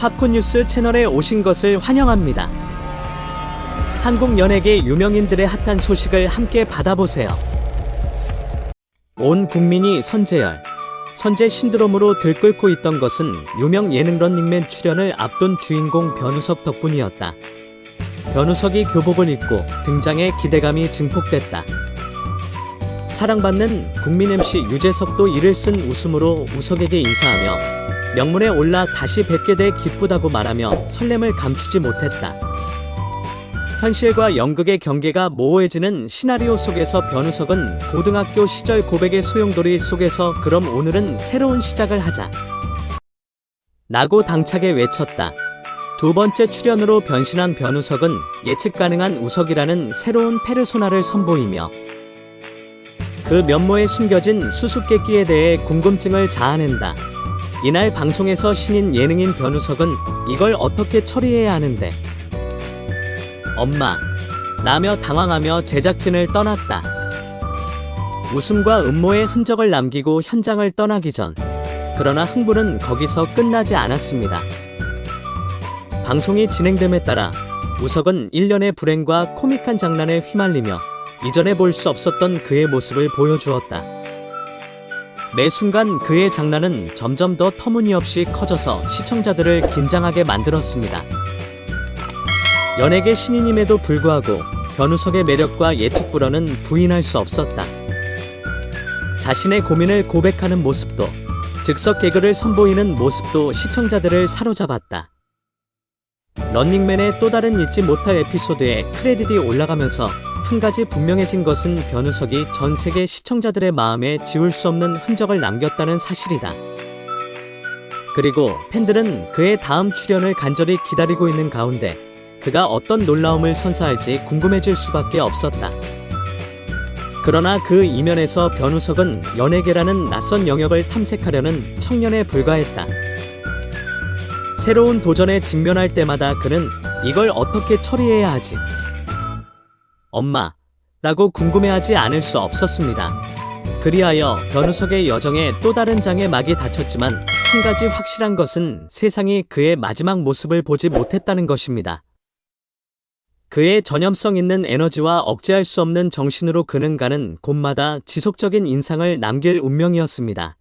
팝콘 뉴스 채널에 오신 것을 환영합니다. 한국 연예계 유명인들의 핫한 소식을 함께 받아보세요. 온 국민이 선재열, 선재 신드롬으로 들끓고 있던 것은 유명 예능 런닝맨 출연을 앞둔 주인공 변우석 덕분이었다. 변우석이 교복을 입고 등장해 기대감이 증폭됐다. 사랑받는 국민 MC 유재석도 이를 쓴 웃음으로 우석에게 인사하며 명문에 올라 다시 뵙게 돼 기쁘다고 말하며 설렘을 감추지 못했다. 현실과 연극의 경계가 모호해지는 시나리오 속에서 변우석은 고등학교 시절 고백의 소용돌이 속에서 그럼 오늘은 새로운 시작을 하자. 라고 당차게 외쳤다. 두 번째 출연으로 변신한 변우석은 예측 가능한 우석이라는 새로운 페르소나를 선보이며 그 면모에 숨겨진 수수께끼에 대해 궁금증을 자아낸다. 이날 방송에서 신인 예능인 변우석은 이걸 어떻게 처리해야 하는데 엄마 라며 당황하며 제작진을 떠났다. 웃음과 음모의 흔적을 남기고 현장을 떠나기 전 그러나 흥분은 거기서 끝나지 않았습니다. 방송이 진행됨에 따라 우석은 일련의 불행과 코믹한 장난에 휘말리며 이전에 볼 수 없었던 그의 모습을 보여주었다. 매 순간 그의 장난은 점점 더 터무니없이 커져서 시청자들을 긴장하게 만들었습니다. 연예계 신인임에도 불구하고 변우석의 매력과 예측 불허는 부인할 수 없었다. 자신의 고민을 고백하는 모습도 즉석 개그를 선보이는 모습도 시청자들을 사로잡았다. 런닝맨의 또 다른 잊지 못할 에피소드에 크레딧이 올라가면서 한 가지 분명해진 것은 변우석이 전 세계 시청자들의 마음에 지울 수 없는 흔적을 남겼다는 사실이다. 그리고 팬들은 그의 다음 출연을 간절히 기다리고 있는 가운데 그가 어떤 놀라움을 선사할지 궁금해질 수밖에 없었다. 그러나 그 이면에서 변우석은 연예계라는 낯선 영역을 탐색하려는 청년에 불과했다. 새로운 도전에 직면할 때마다 그는 이걸 어떻게 처리해야 하지? 엄마, 라고 궁금해하지 않을 수 없었습니다. 그리하여 변우석의 여정에 또 다른 장의 막이 닫혔지만 한 가지 확실한 것은 세상이 그의 마지막 모습을 보지 못했다는 것입니다. 그의 전염성 있는 에너지와 억제할 수 없는 정신으로 그는 가는 곳마다 지속적인 인상을 남길 운명이었습니다.